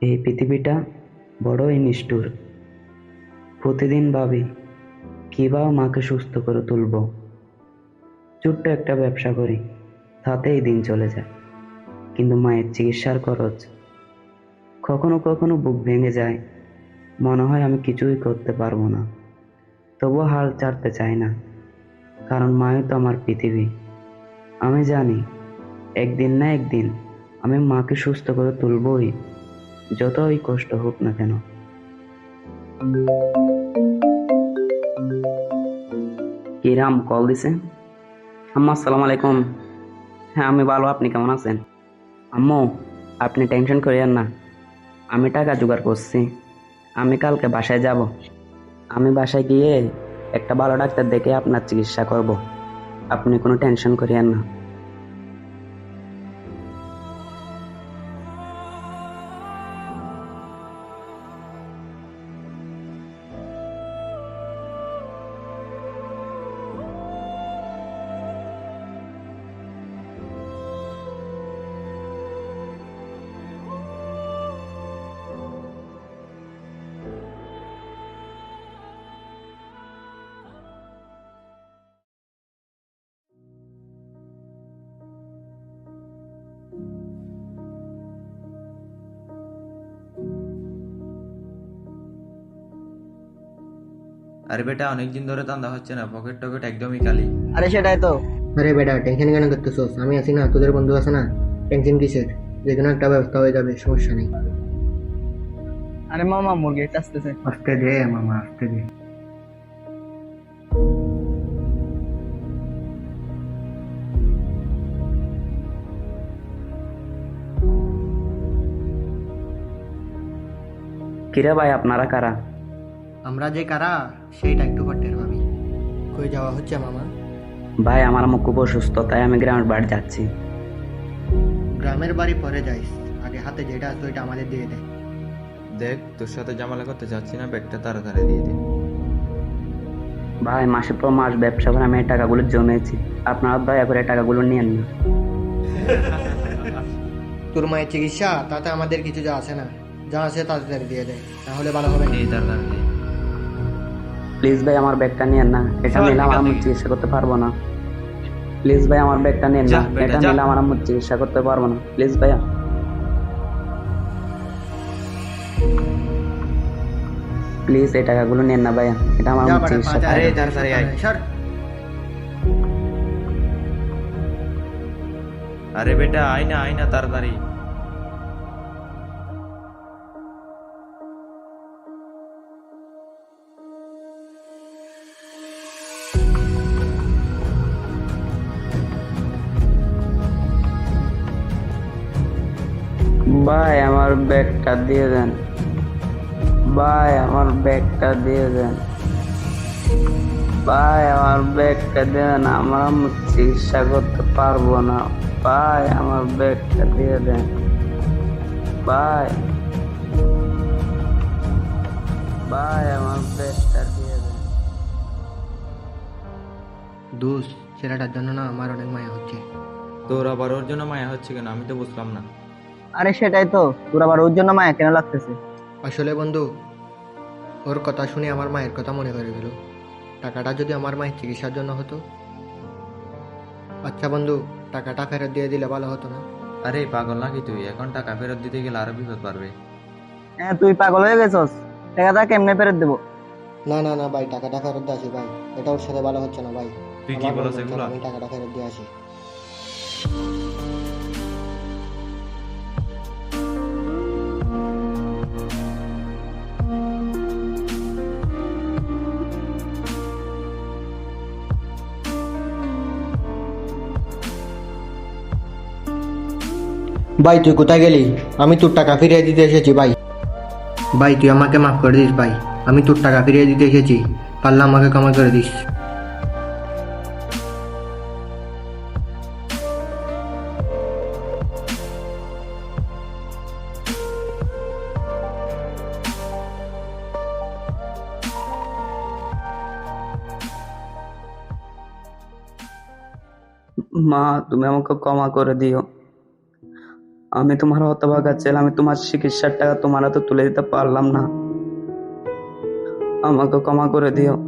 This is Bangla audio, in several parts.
এই পৃথিবীটা বড়ই নিষ্ঠুর। প্রতিদিন ভাবি কীভাবে মাকে সুস্থ করে তুলব। ছোট্ট একটা ব্যবসা করি, তাতেই দিন চলে যায়। কিন্তু মায়ের চিকিৎসার খরচ কখনো কখনো বুক ভেঙে যায়। মনে হয় আমি কিছুই করতে পারব না। তবুও হাল ছাড়তে চাই না। কারণ মাই তো আমার পৃথিবী। আমি জানি, একদিন না একদিন আমি মাকে সুস্থ করে তুলবই। যতই কষ্ট হোক না কেন। কিরাম কল দিছে। আম্মা, আসসালামু আলাইকুম। হ্যাঁ আমি ভালো, আপনি কেমন আছেন? আম্মু, আপনি টেনশন করিয়েন না। আমি টাকা জোগাড় করছি। আমি কালকে বাসায় যাব। আমি বাসায় গিয়ে একটা ভালো ডাক্তার দেখে আপনার চিকিৎসা করব। আপনি কোনো টেনশন করিয়েন না। আরে বেটা অনেকদিন ধরে দান্দা হচ্ছে না পকেট টকেট একদমই খালি। আরে সেটাই তো। আরে বেটা টেনশন কেন করতেছোস? আমি আছি না তোদের বন্ধু আছে না? টেনশন কিসের? যে কোনো একটা ব্যবস্থা হয়ে যাবে সমস্যা নেই। আরে মামা মুরগি আসতেছে। আস্তে দে মামা আস্তে দে। কিরে ভাই আপনারা কারা? আমরা যে কারা সেইটা একটু পটের ভাবি কই যাওয়া হচ্ছে মামা? ভাই আমার আম্মু খুব অসুস্থ তাই আমি গ্রামের বাড়ি যাচ্ছি। গ্রামের বাড়ি পরে যাইস। আগে হাতে যেটা আছে ওইটা আমাদের দিয়ে দে। দেখ তোর সাথে জামালা করতে চাচ্ছি না ব্যাগটা তাড়াতাড়ি দিয়ে দে। ভাই মাসের পর মাস ব্যবসা করে আমি এই টাকাগুলো জমেছি। আপনারা দয়া করে এই টাকাগুলো নিয়েন না। তোর মায়ের চিকিৎসা তাতে আমাদের কিছু যা আছে না যা আছে তাড়াতাড়ি দিয়ে দে তাহলে ভালো হবে না। এই তাড়াতাড়ি। প্লিজ ভাই আমার ব্যাগটা নিয়েন না। এটা নিলে আমার আম্মু চিকিৎসা করতে পারব না। প্লিজ ভাই আমার ব্যাগটা নিয়েন যা, না এটা নিলে আমার আম্মু চিকিৎসা করতে পারব না। প্লিজ ভাইয়া প্লিজ এই টাকাগুলো নেন না ভাইয়া এটা আমার বাড়া, চিকিৎসা আরে, হাজার তাড়াতাড়ি আয়। আরে বেটা আয় না আয় না তাড়াতাড়ি। ভাই আমার ব্যাগটা দিয়ে দেন। ভাই আমার ব্যাগটা দিয়ে দেন। ভাই আমার ব্যাগটা দিয়ে দেন আমার আম্মু চিকিৎসা করতে পারব না। ভাই আমার ব্যাগটা দিয়ে দেন। ভাই ভাই আমার ব্যাগটা দিয়ে দেন। দোষ ছেলেটার জন্য না আমার অনেক মায়া হচ্ছে। তোর আবার ওর জন্য মায়া হচ্ছে কেন? আমি তো বুঝলাম না। আরে সেটাই তো তোর আবার ওর জন্য মায়া কেন লাগতেছে? আসলে বন্ধু ওর কথা শুনে আমার মায়ের কথা মনে করে গেল। টাকাটা যদি আমার মায়ের চিকিৎসার জন্য হতো? আচ্ছা বন্ধু টাকাটা ফেরত দিয়ে দিলে ভালো হতো না? আরে পাগল নাকি তুই? এখন টাকা ফেরত দিতে গেলে আরও বিপদ পারবে হ্যাঁ তুই পাগল হয়ে গেছস। টাকাটা কেমনে ফেরত দেবো? না না না ভাই টাকাটা ফেরত দিয়ে আসি ভাই। এটা ওর সাথে ভালো হচ্ছে না ভাই। তুই কি আমার বলছ হচ্ছে এগুলো? আমি টাকাটা ফেরত দিয়ে আসি। ভাই তুই কোথায় গেলি? আমি তোর টাকা ফিরিয়ে দিতে এসেছি ভাই। ভাই তুই আমাকে মাফ করে দিস ভাই। আমি তোর টাকা ফিরিয়ে দিতে এসেছি। পারলে আমাকে ক্ষমা করে দিস। মা তুমি আমাকে ক্ষমা করে দিও। আমি তোমার হতভাগা ছেলে, আমি তোমার চিকিৎসার টাকা তোমার হাতে তুলে দিতে পারলাম না। আমাকে ক্ষমা করে দিও।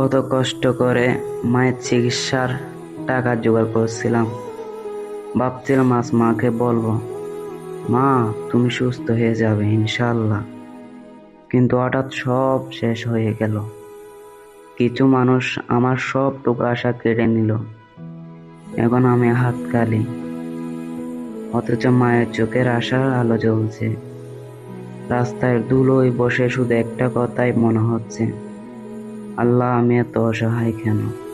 কত কষ্ট করে মায়ের চিকিৎসার টাকা জোগাড় করছিলাম। ভাবছিলাম আজ মাকে বলব, মা, তুমি সুস্থ হয়ে যাবে ইনশাল্লাহ কিন্তু হঠাৎ সব শেষ হয়ে গেল। কিছু মানুষ আমার সব টুকু আশা কেড়ে নিল। এখন আমি হাত কালি অথচ মায়ের চোখের আশার আলো জ্বলছে। রাস্তায় ধুলোয় বসে শুধু একটা কথাই মনে হচ্ছে। আল্লাহ আমি এত অসহায় কেন?